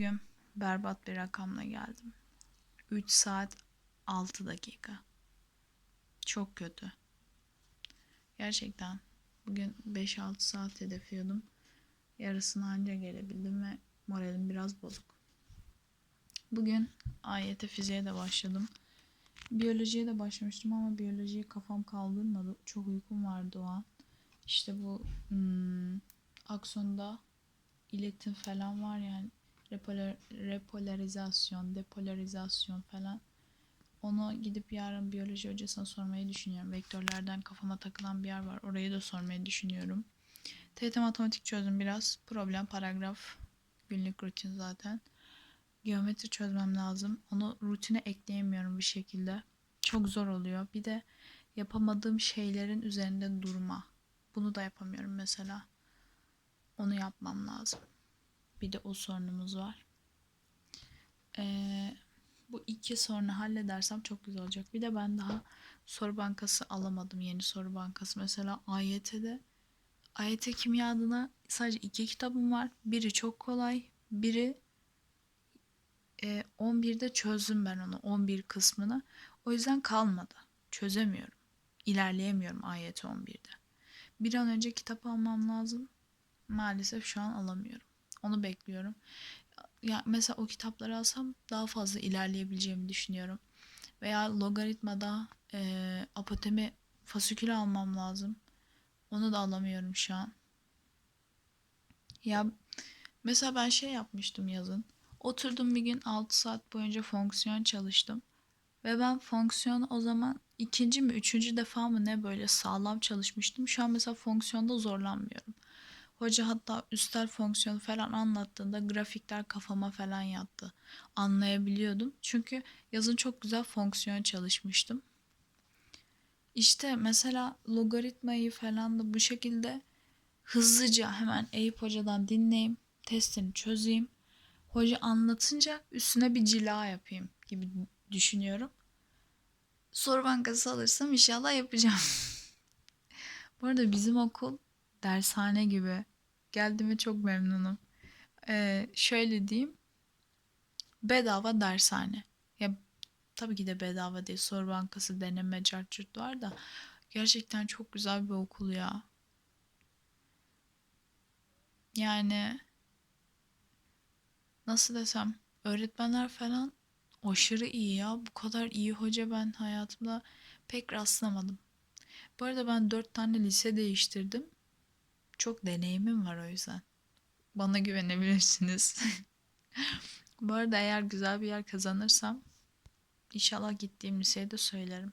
bugün berbat bir rakamla geldim. 3 saat 6 dakika. Çok kötü. Gerçekten bugün 5-6 saat hedefliyordum. Yarısına anca gelebildim ve moralim biraz bozuk. Bugün AYT fiziğe de başladım. Biyolojiye de başlamıştım ama biyolojiyi kafam kaldırmadı. Çok uykum vardı o an. İşte bu hmm, aksonda iletim falan var yani repolar, repolarizasyon, depolarizasyon falan. Onu gidip yarın biyoloji hocasına sormayı düşünüyorum. Vektörlerden kafama takılan bir yer var. Orayı da sormayı düşünüyorum. TET matematik çözdüm biraz. Problem, paragraf, günlük rutin zaten. Geometri çözmem lazım. Onu rutine ekleyemiyorum bir şekilde. Çok zor oluyor. Bir de yapamadığım şeylerin üzerinde durma. Bunu da yapamıyorum mesela. Onu yapmam lazım. Bir de o sorunumuz var. Ee, bu iki sorunu halledersem çok güzel olacak. Bir de ben daha soru bankası alamadım. Yeni soru bankası. Mesela AYT'de AYT kimya adına sadece iki kitabım var. Biri çok kolay. Biri e, 11'de çözdüm ben onu. 11 kısmını. O yüzden kalmadı. Çözemiyorum. İlerleyemiyorum AYT 11'de. Bir an önce kitap almam lazım. Maalesef şu an alamıyorum. Onu bekliyorum. Ya mesela o kitapları alsam daha fazla ilerleyebileceğimi düşünüyorum. Veya logaritmada e, apotemi fasikül almam lazım. Onu da alamıyorum şu an. Ya mesela ben şey yapmıştım yazın. Oturdum bir gün 6 saat boyunca fonksiyon çalıştım. Ve ben fonksiyon o zaman ikinci mi üçüncü defa mı ne böyle sağlam çalışmıştım. Şu an mesela fonksiyonda zorlanmıyorum. Hoca hatta üstel fonksiyonu falan anlattığında grafikler kafama falan yattı. Anlayabiliyordum. Çünkü yazın çok güzel fonksiyon çalışmıştım. İşte mesela logaritmayı falan da bu şekilde hızlıca hemen Eyüp Hoca'dan dinleyeyim, testini çözeyim. Hoca anlatınca üstüne bir cila yapayım gibi düşünüyorum. Soru bankası alırsam inşallah yapacağım. bu arada bizim okul dershane gibi. Geldiğime çok memnunum. Ee, şöyle diyeyim. Bedava dershane. Ya tabii ki de bedava değil. Soru bankası, deneme, cartçurt var da gerçekten çok güzel bir okul ya. Yani nasıl desem öğretmenler falan aşırı iyi ya. Bu kadar iyi hoca ben hayatımda pek rastlamadım. Bu arada ben dört tane lise değiştirdim. Çok deneyimim var o yüzden. Bana güvenebilirsiniz. Bu arada eğer güzel bir yer kazanırsam inşallah gittiğim liseyi de söylerim.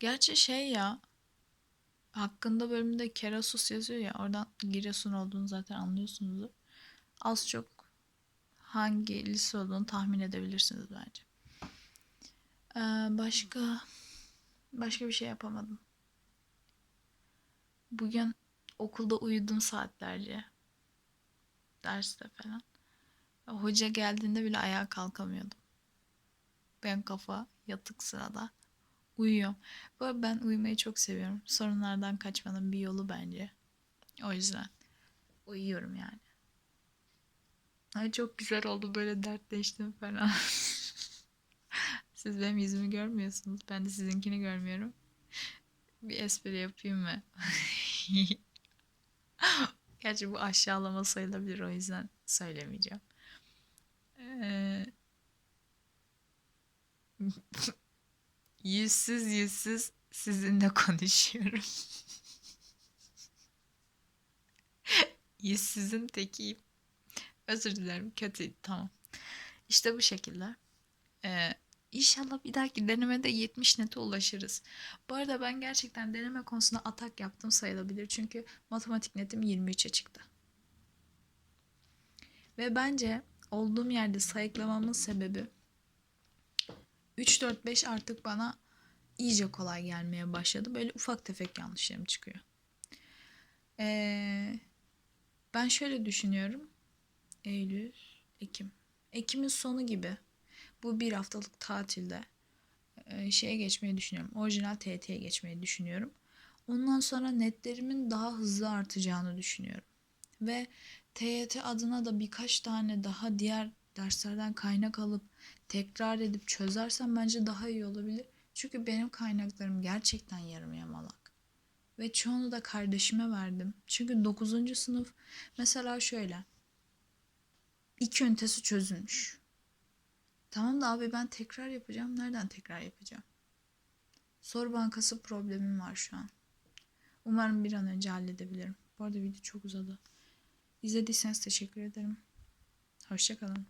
Gerçi şey ya hakkında bölümünde Kerasus yazıyor ya oradan Giresun olduğunu zaten anlıyorsunuzdur. Az çok hangi lise olduğunu tahmin edebilirsiniz bence. Ee, başka başka bir şey yapamadım. Bugün okulda uyudum saatlerce. Derste falan. Hoca geldiğinde bile ayağa kalkamıyordum. Ben kafa yatık sırada uyuyorum. Böyle ben uyumayı çok seviyorum. Sorunlardan kaçmanın bir yolu bence. O yüzden uyuyorum yani. Ay çok güzel oldu böyle dertleştim falan. Siz benim yüzümü görmüyorsunuz. Ben de sizinkini görmüyorum. Bir espri yapayım mı? Gerçi bu aşağılama sayılabilir o yüzden söylemeyeceğim. Ee... yüzsüz yüzsüz sizinle konuşuyorum. Yüzsüzün tekiyim. Özür dilerim kötü tamam. İşte bu şekilde. Ee, İnşallah bir dahaki denemede 70 nete ulaşırız. Bu arada ben gerçekten deneme konusunda atak yaptım sayılabilir. Çünkü matematik netim 23'e çıktı. Ve bence olduğum yerde sayıklamamın sebebi 3, 4, 5 artık bana iyice kolay gelmeye başladı. Böyle ufak tefek yanlışlarım çıkıyor. Ee, ben şöyle düşünüyorum. Eylül, Ekim. Ekim'in sonu gibi bu bir haftalık tatilde e, şeye geçmeyi düşünüyorum. Orijinal TT'ye geçmeyi düşünüyorum. Ondan sonra netlerimin daha hızlı artacağını düşünüyorum. Ve TYT adına da birkaç tane daha diğer derslerden kaynak alıp tekrar edip çözersem bence daha iyi olabilir. Çünkü benim kaynaklarım gerçekten yarım yamalak. Ve çoğunu da kardeşime verdim. Çünkü 9. sınıf mesela şöyle. iki ünitesi çözülmüş. Tamam da abi ben tekrar yapacağım. Nereden tekrar yapacağım? Soru bankası problemim var şu an. Umarım bir an önce halledebilirim. Bu arada video çok uzadı. İzlediyseniz teşekkür ederim. Hoşçakalın.